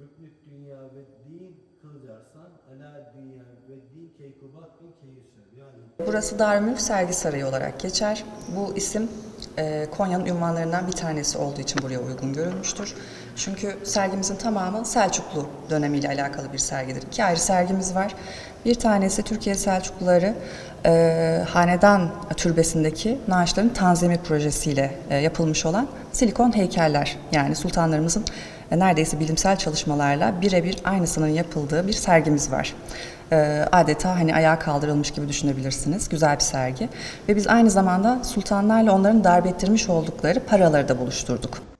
Rüknük dünya ve din Kılcarsan, ala dünya ve din keykubat bin keyüsür. Yani Burası Darülmülk Sergi Sarayı olarak geçer. Bu isim e, Konya'nın ünvanlarından bir tanesi olduğu için buraya uygun görülmüştür. Çünkü sergimizin tamamı Selçuklu dönemiyle alakalı bir sergidir. İki ayrı sergimiz var. Bir tanesi Türkiye Selçukluları e, Hanedan Türbesi'ndeki naaşların tanzimi projesiyle e, yapılmış olan silikon heykeller. Yani sultanlarımızın e, neredeyse bilimsel çalışmalarla birebir aynısının yapıldığı bir sergimiz var. E, adeta hani ayağa kaldırılmış gibi düşünebilirsiniz. Güzel bir sergi. Ve biz aynı zamanda sultanlarla onların darp ettirmiş oldukları paraları da buluşturduk.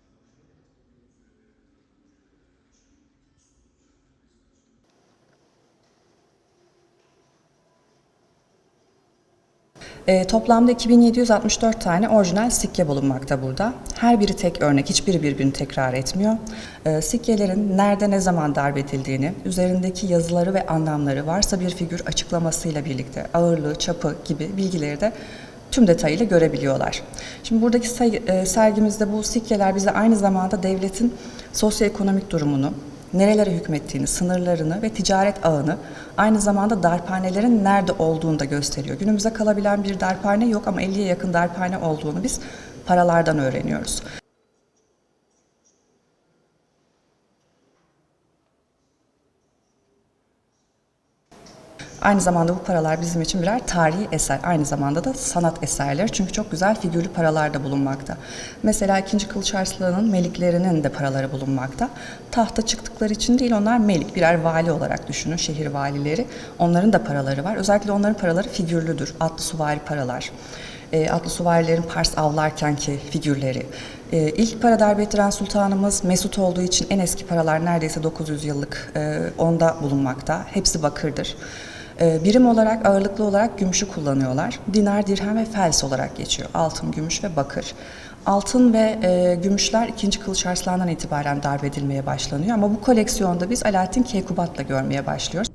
E, toplamda 2764 tane orijinal sikke bulunmakta burada. Her biri tek örnek, hiçbiri birbirini tekrar etmiyor. E, sikkelerin nerede ne zaman darp edildiğini, üzerindeki yazıları ve anlamları, varsa bir figür açıklamasıyla birlikte ağırlığı, çapı gibi bilgileri de tüm detayıyla görebiliyorlar. Şimdi buradaki e, sergimizde bu sikkeler bize aynı zamanda devletin sosyoekonomik durumunu, nerelere hükmettiğini, sınırlarını ve ticaret ağını, aynı zamanda darphanelerin nerede olduğunu da gösteriyor. Günümüze kalabilen bir darphane yok ama 50'ye yakın darphane olduğunu biz paralardan öğreniyoruz. Aynı zamanda bu paralar bizim için birer tarihi eser. Aynı zamanda da sanat eserleri. Çünkü çok güzel figürlü paralar da bulunmakta. Mesela 2. Kılıç Arslan'ın meliklerinin de paraları bulunmakta. Tahta çıktıkları için değil onlar melik. Birer vali olarak düşünün şehir valileri. Onların da paraları var. Özellikle onların paraları figürlüdür. Atlı suvari paralar. E, atlı suvarilerin Pars avlarkenki figürleri. E, ilk para darbe ettiren sultanımız Mesut olduğu için en eski paralar neredeyse 900 yıllık e, onda bulunmakta. Hepsi bakırdır. E, birim olarak ağırlıklı olarak gümüşü kullanıyorlar. Dinar, dirhem ve fels olarak geçiyor. Altın, gümüş ve bakır. Altın ve e, gümüşler 2. Kılıç Arslan'dan itibaren darp edilmeye başlanıyor. Ama bu koleksiyonda biz Alaaddin Keykubat'la görmeye başlıyoruz.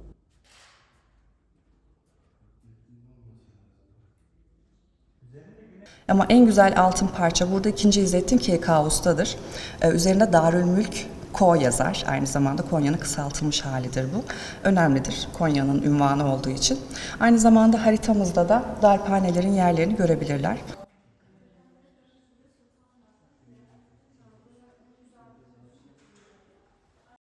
Ama en güzel altın parça burada 2. İzzettin Keykavustadır. Ee, üzerinde Darülmülk Ko yazar. Aynı zamanda Konya'nın kısaltılmış halidir bu. Önemlidir Konya'nın ünvanı olduğu için. Aynı zamanda haritamızda da darphanelerin yerlerini görebilirler.